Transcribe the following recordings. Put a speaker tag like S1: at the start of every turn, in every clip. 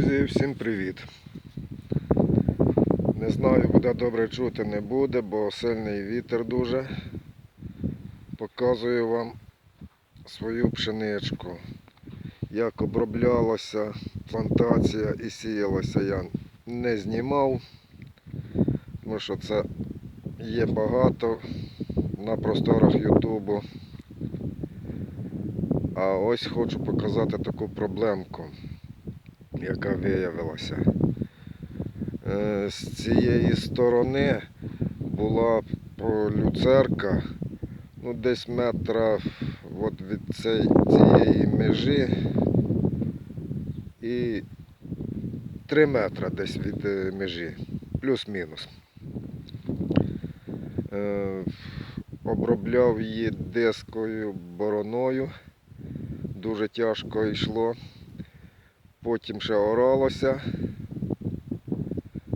S1: Друзі, всім привіт. Не знаю, буде добре чути, не буде, бо сильний вітер дуже. Показую вам свою пшеничку. Як оброблялася плантація і сіялася я не знімав, тому що це є багато на просторах Ютубу. А ось хочу показати таку проблемку яка виявилася. Е, З цієї сторони була люцерка, ну десь метра от від цієї межі і 3 метра десь від е, межі, плюс-мінус. Е, Обробляв її дискою бороною, дуже тяжко йшло потім ще оралося.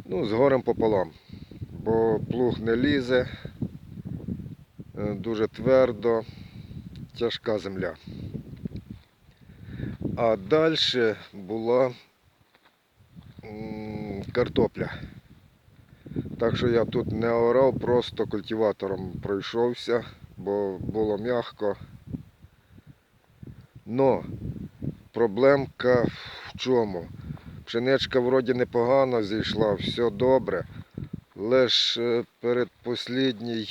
S1: Ну, з горем пополам, бо плуг не лізе, е, дуже твердо, тяжка земля. А далі була картопля. Так що я тут не орав, просто культиватором пройшовся, бо було м'яко. Но проблемка в чому? Пшеничка вроді непогано зійшла, все добре. Лиш перед послідній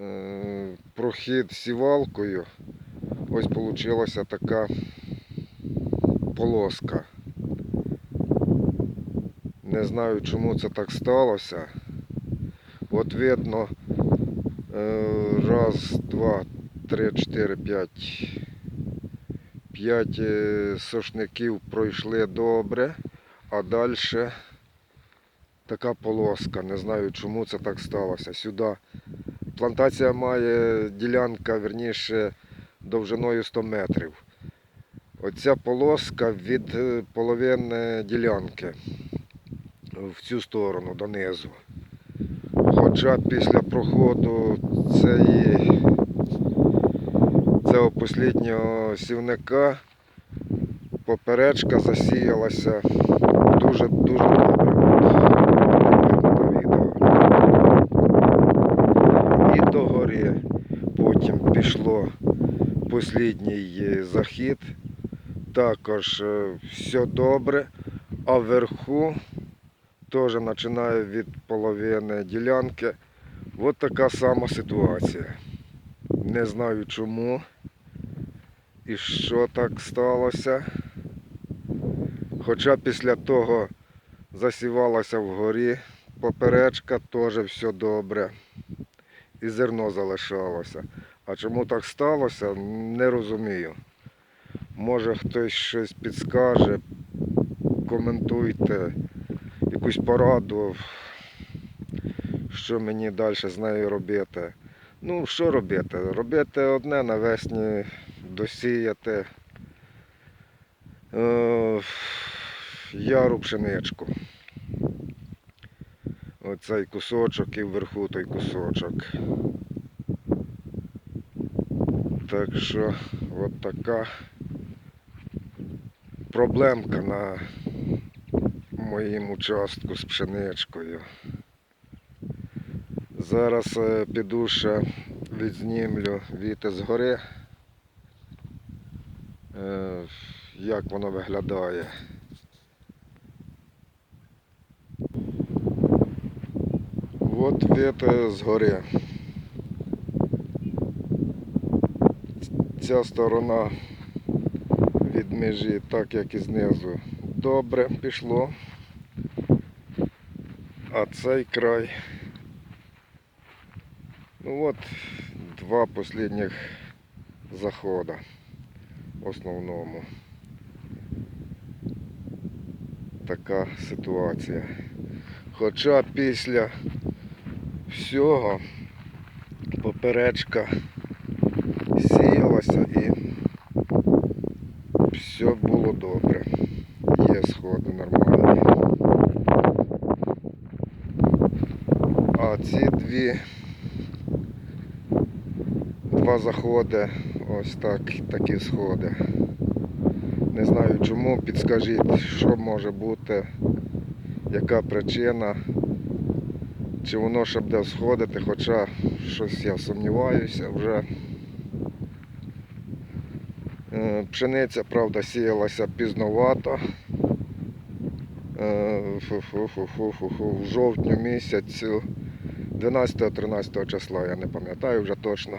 S1: е, прохід сівалкою ось вийшла така полоска. Не знаю, чому це так сталося. От видно, е, раз, два, три, чотири, п'ять. П'ять е, сошників пройшли добре, а далі така полоска. Не знаю, чому це так сталося. Сюди плантація має ділянка, верніше, довжиною 100 метрів. Оця полоска від е, половини ділянки в цю сторону, донизу. Хоча після проходу цієї цього сівника поперечка засіялася дуже дуже добре. І догори потім пішло послідній захід. Також е, все добре, а вверху теж починає від половини ділянки. От така сама ситуація. Не знаю чому і що так сталося. Хоча після того засівалася вгорі поперечка, теж все добре. І зерно залишалося. А чому так сталося, не розумію. Може хтось щось підскаже, коментуйте якусь пораду, що мені далі з нею робити. Ну, що робити? Робити одне навесні досіяти е, яру пшеничку. Оцей кусочок і вверху той кусочок. Так що от така проблемка на моїм участку з пшеничкою. Зараз е, піду ще відзнімлю віти згори, як воно виглядає. От віти згори. Ця сторона від межі, так як і знизу, добре пішло, а цей край Ну от два последніх захода в основному. Така ситуація. Хоча після всього поперечка сіялася і все було добре. Є сходи нормальні. А ці дві два заходи, ось так, такі сходи. Не знаю чому. Підскажіть, що може бути, яка причина, чи воно ще буде сходити, хоча щось я сумніваюся вже. Е, Пшениця, правда, сіялася пізновато. Е, В жовтню місяцю 12-13 числа, я не пам'ятаю вже точно.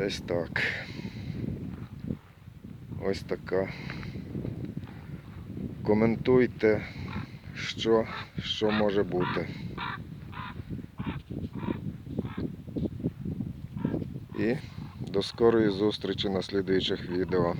S1: Десь так. Ось така. Коментуйте, що, що може бути. І до скорої зустрічі на слідуючих відео.